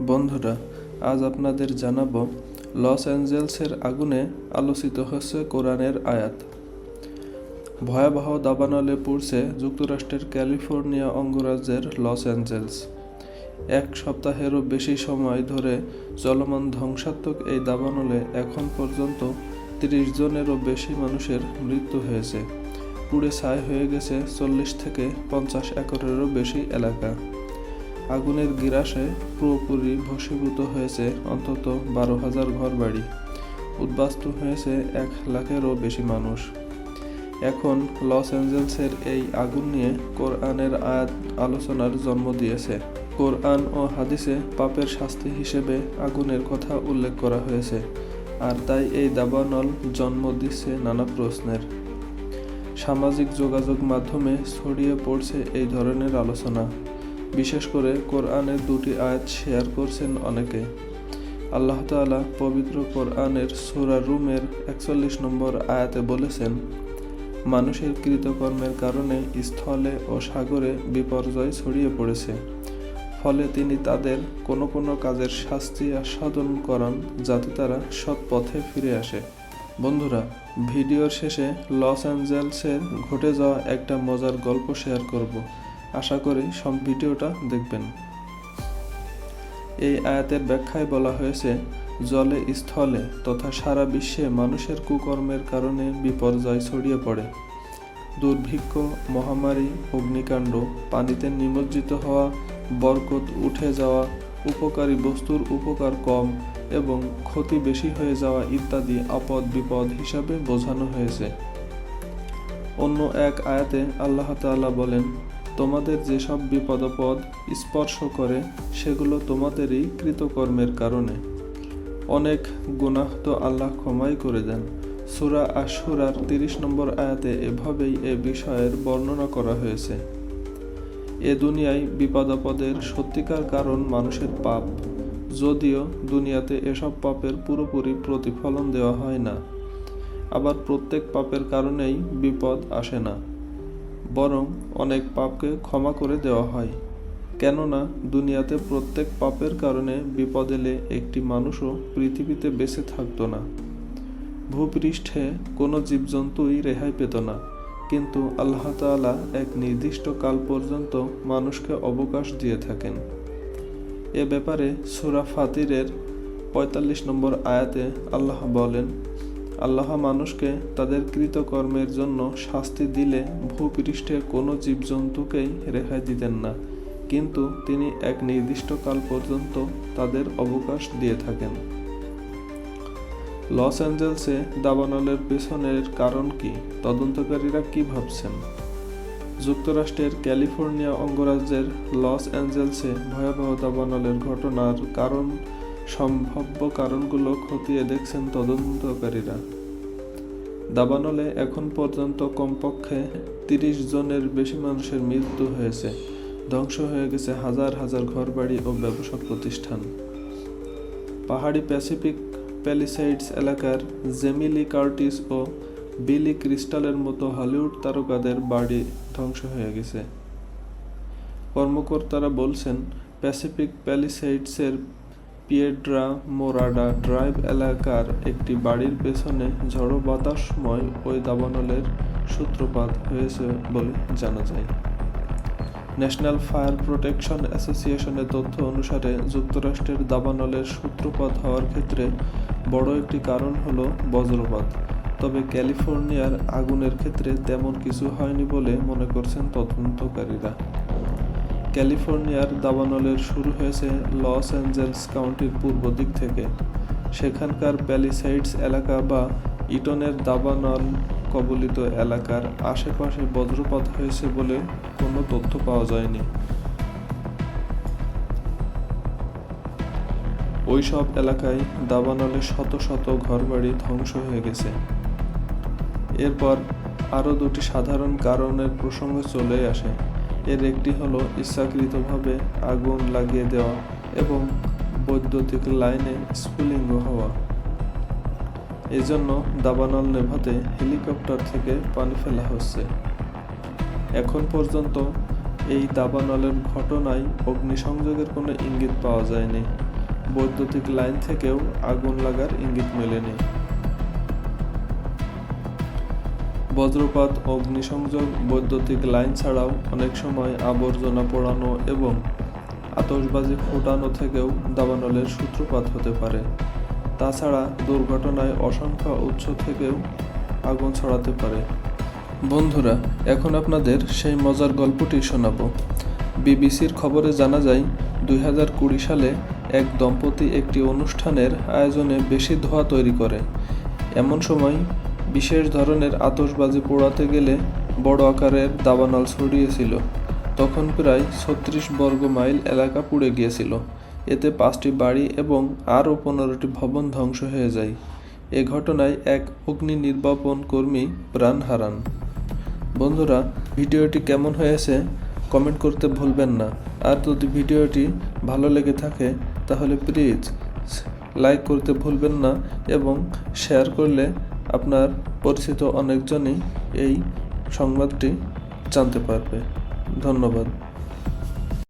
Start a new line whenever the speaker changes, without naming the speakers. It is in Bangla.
বন্ধুরা, আজ আপনাদের জানাব লস অ্যাঞ্জেলসের আগুনে আলোচিত হচ্ছে কোরআনের আয়াত। ভয়াবহ দাবানলে পড়ছে যুক্তরাষ্ট্রের ক্যালিফোর্নিয়া অঙ্গরাজ্যের লস অ্যাঞ্জেলস। এক সপ্তাহেরও বেশি সময় ধরে চলমান ধ্বংসাত্মক এই দাবানলে এখন পর্যন্ত তিরিশ জনেরও বেশি মানুষের মৃত্যু হয়েছে। পুড়ে ছাই হয়ে গেছে চল্লিশ থেকে পঞ্চাশ একরেরও বেশি এলাকা। আগুনের গিরাসে পুরোপুরি ভস্মীভূত হয়েছে অন্তত বারো হাজার ঘরবাড়ি। উদ্বাস্তু হয়েছে এক লাখেরও বেশি মানুষ। এখন লস অ্যাঞ্জেলসের এই আগুন নিয়ে কোরআনের আয়াত আলোচনার জন্ম দিয়েছে। কোরআন ও হাদিসে পাপের শাস্তি হিসেবে আগুনের কথা উল্লেখ করা হয়েছে, আর তাই এই দাবানল জন্ম দিচ্ছে নানা প্রশ্নের। সামাজিক যোগাযোগ মাধ্যমে ছড়িয়ে পড়ছে এই ধরনের আলোচনা। বিশেষ করে কোরআনের দুটি আয়াত শেয়ার করছেন অনেকে। আল্লাহ তাআলা পবিত্র কোরআনের সূরা রুমের একচল্লিশ নম্বর আয়াতে বলেছেন, মানুষের কৃতকর্মের কারণে স্থলে ও সাগরে বিপর্যয় ছড়িয়ে পড়েছে। ফলে তিনি তাদের কোনো কোনো কাজের শাস্তি আস্বাদন করান যাতে তারা সৎ পথে ফিরে আসে। বন্ধুরা, ভিডিওর শেষে লস অ্যাঞ্জেলসের ঘটে যাওয়া একটা মজার গল্প শেয়ার করব। আশা করি সব ভিডিওটা দেখবেন। এই আয়াতের ব্যাখ্যায় বলা হয়েছে, জলে, স্থলে তথা সারা বিশ্বে মানুষের কুকর্মের কারণে বিপর্যয় ছড়িয়ে পড়ে। দুর্ভিক্ষ, মহামারী, অগ্নিকাণ্ড, পানিতে নিমজ্জিত হওয়া, বরকত উঠে যাওয়া, উপকারী বস্তুর উপকার কম এবং ক্ষতি বেশি হয়ে যাওয়া ইত্যাদি আপদ বিপদ হিসাবে বোঝানো হয়েছে। অন্য এক আয়াতে আল্লাহ তাআলা বলেন তোমাদের যেসব বিপদপদ স্পর্শ করে, সেগুলো তোমাদেরই কৃতকর্মের কারণে। অনেক গুনাহ তো আল্লাহ ক্ষমাই করে দেন। সুরা আশুরার তিরিশ নম্বর আয়াতে এভাবেই এ বিষয়ের বর্ণনা করা হয়েছে। এ দুনিয়ায় বিপদাপদের সত্যিকার কারণ মানুষের পাপ। যদিও দুনিয়াতে এসব পাপের পুরোপুরি প্রতিফলন দেওয়া হয় না। আবার প্রত্যেক পাপের কারণেই বিপদ আসে না। বরং অনেক পাপকে ক্ষমা করে দেওয়া হয়। কেননা, দুনিয়াতে প্রত্যেক পাপের কারণে বিপদ এলে একটি মানুষও পৃথিবীতে বেঁচে থাকতো না। ভূপৃষ্ঠে কোনো জীবজন্তুই রেহাই পেত না। কিন্তু আল্লাহ তাআলা এক নির্দিষ্ট কাল পর্যন্ত মানুষকে অবকাশ দিয়ে থাকেন। এ ব্যাপারে সুরা ফাতিরের পঁয়তাল্লিশ নম্বর আয়াতে আল্লাহ বলেন আল্লাহ মানুষকে তাদের কৃতকর্মের জন্য শাস্তি দিলে ভূপৃষ্ঠে কোনো জীবজন্তুকেই রেহাই দিতেন না। কিন্তু তিনি এক নির্দিষ্ট কাল পর্যন্ত তাদের অবকাশ দিয়ে থাকেন। লস অ্যাঞ্জেলসে দাবানলের পেছনের কারণ কি? তদন্তকারীরা কি ভাবছেন? যুক্তরাষ্ট্রের ক্যালিফোর্নিয়া অঙ্গরাজ্যের লস অ্যাঞ্জেলসে ভয়াবহ দাবানলের ঘটনার কারণ সম্ভাব্য কারণগুলো খতিয়ে দেখছেন তদন্তকারীরা। দাবানলে এখন পর্যন্ত কমপক্ষে তিরিশ জনের বেশি মানুষের মৃত্যু হয়েছে। ধ্বংস হয়ে গেছে হাজার হাজার ঘরবাড়ি ও ব্যবসা প্রতিষ্ঠান। পাহাড়ি প্যাসিফিক প্যালিসাইডস এলাকার জেমিলি কার্টিস ও বিলি ক্রিস্টালের মতো হলিউড তারকাদের বাড়ি ধ্বংস হয়ে গেছে। কর্মকর্তারা বলছেন, প্যাসিফিক প্যালিসাইডসের পিয়েড্রা মোরাডা ড্রাইভ এলাকার একটি বাড়ির পেছনে ঝড়ো বাতাসময় ওই দাবানলের সূত্রপাত হয়েছে বলে জানা যায়। ন্যাশনাল ফায়ার প্রোটেকশন অ্যাসোসিয়েশনের তথ্য অনুসারে যুক্তরাষ্ট্রের দাবানলের সূত্রপাত হওয়ার ক্ষেত্রে বড় একটি কারণ হল বজ্রপাত। তবে ক্যালিফোর্নিয়ার আগুনের ক্ষেত্রে তেমন কিছু হয়নি বলে মনে করছেন তদন্তকারীরা। ক্যালিফোর্নিয়ার দাবানলের শুরু হয়েছে লস অ্যাঞ্জেলস কাউন্টির পূর্ব দিক থেকে। সেখানকার প্যালিসাইডস এলাকা বা ইটনের দাবানল কবলিত এলাকার আশেপাশে বজ্রপাত হয়েছে বলে কোনো তথ্য পাওয়া যায়নি। ওই সব এলাকায় দাবানলে শত শত ঘরবাড়ি ধ্বংস হয়ে গেছে। এরপর আরও দুটি সাধারণ কারণের প্রসঙ্গ চলে আসে। এর একটি হলো ইচ্ছাকৃতভাবে আগুন লাগিয়ে দেওয়া এবং বৈদ্যুতিক লাইনে স্ফুলিঙ্গ হওয়া। এজন্য দাবানল নেভাতে হেলিকপ্টার থেকে পানি ফেলা হচ্ছে। এখন পর্যন্ত এই দাবানলের ঘটনায় অগ্নিসংযোগের কোনো ইঙ্গিত পাওয়া যায়নি। বৈদ্যুতিক লাইন থেকেও আগুন লাগার ইঙ্গিত মেলেনি। বজ্রপাত, অগ্নিসংযোগ, বৈদ্যুতিক লাইন ছাড়াও অনেক সময় আবর্জনা পোড়ানো এবং আতশবাজি ফোটানো থেকেও দাবানলের সূত্রপাত হতে পারে। তাছাড়া দুর্ঘটনায় অসংখ্য উৎস থেকেও আগুন ছড়াতে পারে। বন্ধুরা, এখন আপনাদের সেই মজার গল্পটি শোনাবো। বিবিসির খবরে জানা যায়, দুই সালে এক দম্পতি একটি অনুষ্ঠানের আয়োজনে বেশি ধোঁয়া তৈরি করে। এমন সময় বিশেষ ধরনের আতশবাজি পোড়াতে গেলে বড় আকারের দাবানল ছড়িয়েছিল। তখন প্রায় ছত্রিশ বর্গ মাইল এলাকা পুড়ে গিয়েছিল। এতে পাঁচটি বাড়ি এবং আরও পনেরোটি ভবন ধ্বংস হয়ে যায়। এ ঘটনায় এক অগ্নি নির্বাপন কর্মী প্রাণ হারান। বন্ধুরা, ভিডিওটি কেমন হয়েছে কমেন্ট করতে ভুলবেন না। আর যদি ভিডিওটি ভালো লেগে থাকে, তাহলে প্লিজ লাইক করতে ভুলবেন না এবং শেয়ার করলে আপনার পরিচিত অনেকজনই এই সংবাদটি জানতে পারবে। ধন্যবাদ।